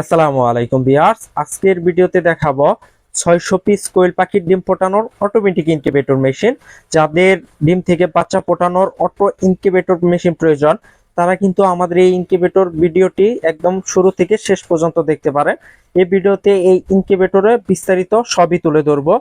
আসসালামু আলাইকুম বিয়ার্স আজকের ভিডিওতে দেখাবো ছয়শো পিস কোয়েল পাখির ডিম পোটানোর অটোমেটিক ইনকিউবেটর মেশিন যাদের ডিম থেকে বাচ্চা পোটানোর অটো ইনকিউবেটর মেশিন প্রয়োজন, তারা কিন্তু আমাদের এই ইনকিউবেটর ভিডিওটি একদম শুরু থেকে শেষ পর্যন্ত দেখতে পারে এই ভিডিওতে এই ইনকিউবেটরে বিস্তারিত সবই তুলে ধরবো।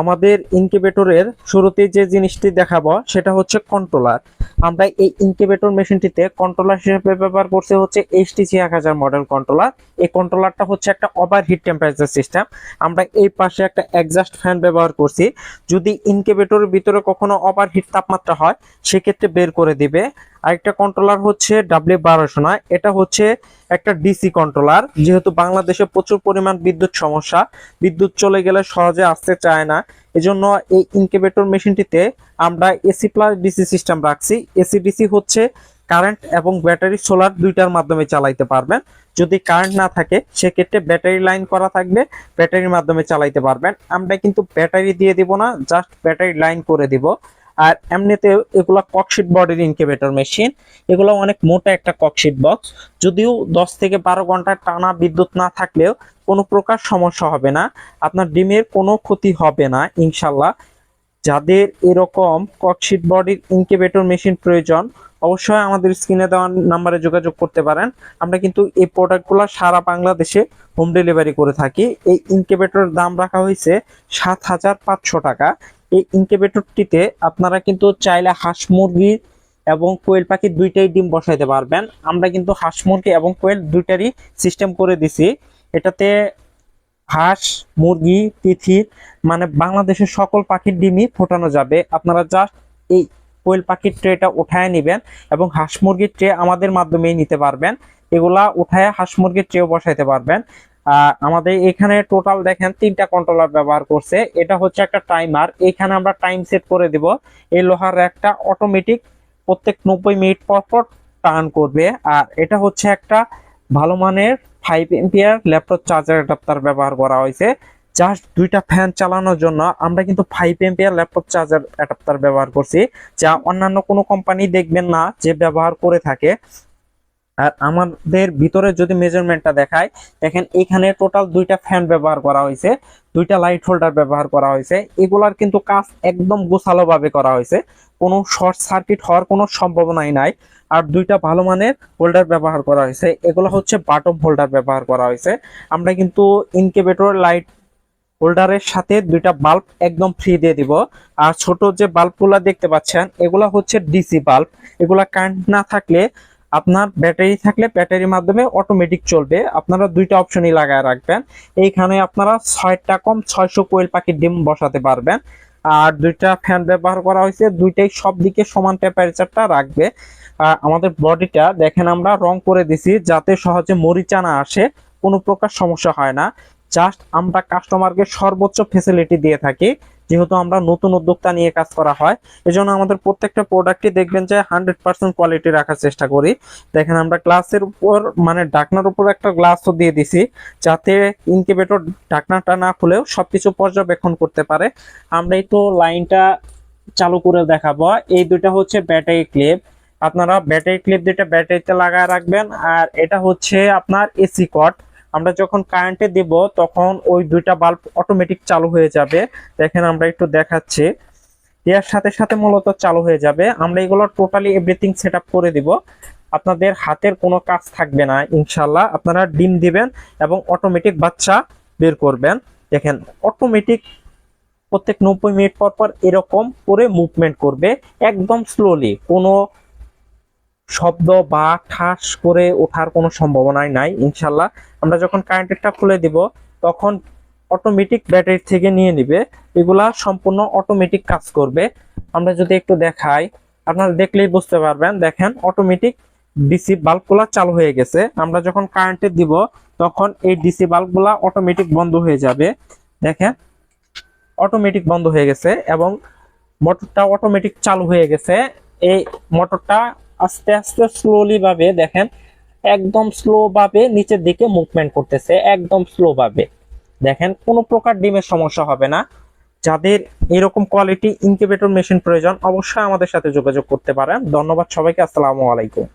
আমাদের ইনকিউবেটরের শুরুতে যে জিনিসটি দেখাবো, সেটা হচ্ছে কন্ট্রোলার আমরা এই ইনকিউবেটর মেশিনটিতে কন্ট্রোলার হিসেবে ব্যবহার করছে হচ্ছে এইচটিসি এক হাজার মডেল কন্ট্রোলার এই কন্ট্রোলারটা হচ্ছে একটা ওভার হিট টেম্পারেচার সিস্টেম আমরা এই পাশে একটা এক্সাস্ট ফ্যান ব্যবহার করছি। যদি ইনকিউবেটরের ভিতরে কখনো ওভার হিট তাপমাত্রা হয়, সেক্ষেত্রে বের করে দিবে। আরেকটা কন্ট্রোলার হচ্ছে ডাব্লিউ বারোশো এটা হচ্ছে একটা ডিসি কন্ট্রোলার যেহেতু বাংলাদেশে প্রচুর পরিমাণ বিদ্যুৎ সমস্যা, বিদ্যুৎ চলে গেলে সহজে আসতে চায় না। এজন্য এই ইনকিউবেটর মেশিনটিতে আমরা এসি প্লাস ডিসি সিস্টেম রাখছি। এসি ডিসি হচ্ছে কারেন্ট এবং ব্যাটারি সোলার দুইটার মাধ্যমে চালাইতে পারবেন। যদি কারেন্ট না থাকে, সেক্ষেত্রে ব্যাটারি লাইন করা থাকবে ব্যাটারির মাধ্যমে চালাইতে পারবেন। আমরা কিন্তু ব্যাটারি দিয়ে দিব না জাস্ট ব্যাটারি লাইন করে দিব। আর এমনিতে এগুলা ককশিট বডির ইনকিউবেটর মেশিন এগুলো অনেক মোটা একটা ককশিট বক্স যদিও দশ থেকে বারো ঘণ্টা টানা বিদ্যুৎ না থাকলেও কোনো প্রকার সমস্যা হবে না। আপনার ডিমের কোনো ক্ষতি হবে না ইনশাল্লাহ যাদের এরকম ককশিট বডির ইনকিউবেটর মেশিন প্রয়োজন, অবশ্যই আমাদের স্ক্রিনে দেওয়া নাম্বারে যোগাযোগ করতে পারেন। আমরা কিন্তু এই প্রোডাক্টগুলো সারা বাংলাদেশে হোম ডেলিভারি করে থাকি। এই ইনকিউবেটরের দাম রাখা হয়েছে সাত হাজার পাঁচশো টাকা। এই ইনকিউবেটরটিতে আপনারা কিন্তু চাইলে হাঁস মুরগি এবং কোয়েল পাখি দুইটাই ডিম বসাইতে পারবেন। আমরা কিন্তু হাঁস মুরগি এবং কোয়েল দুইটারই সিস্টেম করে দিছি। এটাতে হাঁস, মুরগি তিথির মানে বাংলাদেশের সকল পাখির ডিমই ফোটানো যাবে। আপনারা জাস্ট এই কোয়েল পাখির ট্রেটা উঠায় নেবেন এবং হাঁস মুরগির ট্রে আমাদের মাধ্যমেই নিতে পারবেন। এগুলা উঠায় হাঁস মুরগির ট্রেও বসাইতে পারবেন। আমাদের এখানে টোটাল দেখেন তিনটা কন্ট্রোলার ব্যবহার করছে। এটা হচ্ছে একটা টাইমার এখানে আমরা টাইম সেট করে দিব। এই লোহার একটা অটোমেটিক প্রত্যেক নব্বই মিনিট পর পর টার্ন করবে। আর এটা হচ্ছে একটা ভালো মানের five ampere laptop charger adapter ব্যবহার করা হয়েছে। জাস্ট দুইটা ফ্যান চালানোর জন্য আমরা কিন্তু five ampere laptop charger adapter ব্যবহার করছি। যা অন্যান্য কোনো কোম্পানি দেখবেন না যে ব্যবহার করে থাকে। আর আমাদের ভিতরে যদি মেজারমেন্টটা দেখায় দেখেন এখানে টোটাল দুইটা ফ্যান ব্যবহার করা হয়েছে, দুইটা লাইট হোল্ডার ব্যবহার করা হয়েছে। এগুলার কিন্তু কাজ একদম গোছালো ভাবে করা হয়েছে। কোনো শর্ট সার্কিট হওয়ার কোনো সম্ভাবনাই নাই। আর দুইটা ভালো মানের হোল্ডার ব্যবহার করা হয়েছে। এগুলো হচ্ছে বাটম হোল্ডার ব্যবহার করা হয়েছে। আমরা কিন্তু ইনকিউবেটর লাইট হোল্ডারের সাথে দুইটা বাল্ব একদম ফ্রি দিয়ে দিব। আর ছোট যে বাল্বগুলা দেখতে পাচ্ছেন, এগুলা হচ্ছে ডিসি বাল্ব এগুলা কারেন্ট না থাকলে আপনার ব্যাটারি থাকলে ব্যাটারির মাধ্যমে অটোমেটিক চলবে। আপনারা দুইটা অপশনই লাগায় রাখবেন। এইখানে আপনারা ছয়টা কম ছয়শো কোয়েল পাখির ডিম বসাতে পারবেন। আর দুইটা ফ্যান ব্যবহার করা হয়েছে। দুইটাই সব দিকে সমান টেম্পারেচারটা রাখবে। আমাদের বডিটা দেখেন আমরা রং করে দিছি যাতে সহজে মরিচা না আসে, কোনো প্রকার সমস্যা হয় না। জাস্ট আমরা কাস্টমারকে সর্বোচ্চ ফেসিলিটি দিয়ে থাকি। যেহেতু আমরা নতুন উদ্যোক্তা নিয়ে কাজ করা হয়, এজন্য আমাদের প্রত্যেকটা প্রোডাক্টই দেখবেন যে হান্ড্রেড পার্সেন্ট কোয়ালিটি রাখার চেষ্টা করি। দেখেন আমরা গ্লাসের উপর মানে ঢাকনার উপর একটা গ্লাসও দিয়ে দিছি, যাতে ইনকিউবেটর ঢাকনাটা না খুলেও সবকিছু পর্যবেক্ষণ করতে পারে। আমরা তো লাইনটা চালু করে দেখাবো। এই দুইটা হচ্ছে ব্যাটারি ক্লিপ আপনারা ব্যাটারি ক্লিপ দুইটা ব্যাটারিতে লাগায় রাখবেন, আর এটা হচ্ছে আপনার এসি কট আমরা যখন কারেন্টে দেব, তখন ওই দুইটা বাল্ব অটোমেটিক চালু হয়ে যাবে। দেখেন আমরা একটু দেখাচ্ছি। দেওয়ার সাথে সাথে মূলত চালু হয়ে যাবে। আমরা এগুলো টোটালি এভরিথিং সেট করে দিব। আপনাদের হাতের কোনো কাজ থাকবে না ইনশাল্লাহ আপনারা ডিম দিবেন এবং অটোমেটিক বাচ্চা বের করবেন। দেখেন অটোমেটিক প্রত্যেক নব্বই মিনিট পর পর এরকম করে মুভমেন্ট করবে, একদম স্লোলি কোনো শব্দ বা ঠাস করে ওঠার কোনো সম্ভাবনাই নাই, ইনশাল্লাহ। আমরা যখন কারেন্টেরটা খুলে দিব, তখন অটোমেটিক ব্যাটারি থেকে নিয়ে নিবে। এগুলা সম্পূর্ণ অটোমেটিক কাজ করবে। আমরা যদি একটু দেখাই, আপনারা দেখলেই বুঝতে পারবেন। দেখেন অটোমেটিক ডিসি বাল্বগুলা চালু হয়ে গেছে। আমরা যখন কারেন্টে দিব, তখন এই ডিসি বাল্বগুলা অটোমেটিক বন্ধ হয়ে যাবে। দেখেন অটোমেটিক বন্ধ হয়ে গেছে এবং মোটরটা অটোমেটিক চালু হয়ে গেছে। এই মোটরটা আস্তে আস্তে স্লোলি ভাবে দেখেন, একদম স্লো ভাবে নিচের দিকে মুভমেন্ট করতেছে, একদম স্লো ভাবে। দেখেন, কোনো প্রকার ডিমের সমস্যা হবে না। যাদের এরকম কোয়ালিটি ইনকিউবেটর মেশিন প্রয়োজন, অবশ্যই আমাদের সাথে যোগাযোগ করতে পারেন। ধন্যবাদ সবাইকে, আসসালামু আলাইকুম।